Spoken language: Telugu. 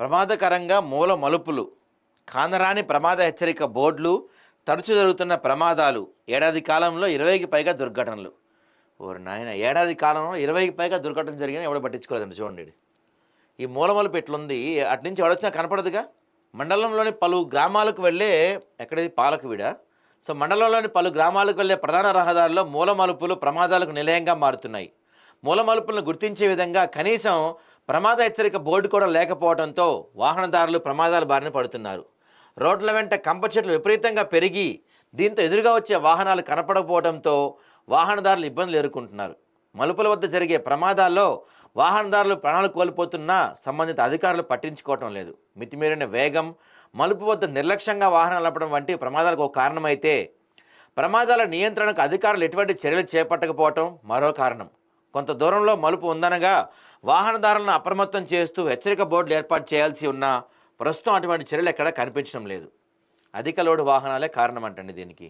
ప్రమాదకరంగా మూల మలుపులు కానరాని ప్రమాద హెచ్చరిక బోర్డులు తరచు జరుగుతున్న ప్రమాదాలు ఏడాది కాలంలో ఇరవైకి పైగా దుర్ఘటనలు. ఓరు నాయన ఏడాది కాలంలో ఇరవైకి పైగా దుర్ఘటనలు జరిగిన ఎవడో పట్టించుకోలేదండి చూడండి ఈ మూలమలుపు ఎట్లుంది? అటు నుంచి ఎవడొచ్చినా కనపడదుగా? మండలంలోని పలు గ్రామాలకు వెళ్ళే ఎక్కడది పాలకువిడ సో మండలంలోని పలు గ్రామాలకు వెళ్ళే ప్రధాన రహదారుల్లో మూలమలుపులు ప్రమాదాలకు నిలయంగా మారుతున్నాయి. మూలమలుపులను గుర్తించే విధంగా కనీసం ప్రమాద హెచ్చరిక బోర్డు కూడా లేకపోవడంతో వాహనదారులు ప్రమాదాల బారిన పడుతున్నారు. రోడ్ల వెంట కంప చెట్లు విపరీతంగా పెరిగి దీంతో ఎదురుగా వచ్చే వాహనాలు కనపడకపోవడంతో వాహనదారులు ఇబ్బందులు ఎదుర్కొంటున్నారు. మలుపుల వద్ద జరిగే ప్రమాదాల్లో వాహనదారులు ప్రాణాలు కోల్పోతున్నా సంబంధిత అధికారులు పట్టించుకోవటం లేదు. మితిమీరిన వేగం మలుపు వద్ద నిర్లక్ష్యంగా వాహనాలు నడపడం వంటి ప్రమాదాలకు ఒక కారణమైతే ప్రమాదాల నియంత్రణకు అధికారులు ఎటువంటి చర్యలు చేపట్టకపోవటం మరో కారణం. కొంత దూరంలో మలుపు ఉందనగా వాహనదారులను అప్రమత్తం చేస్తూ హెచ్చరిక బోర్డులు ఏర్పాటు చేయాల్సి ఉన్నా ప్రస్తుతం అటువంటి చర్యలు ఎక్కడా కనిపించడం లేదు. అధిక లోడు వాహనాలే కారణం అంటండి దీనికి.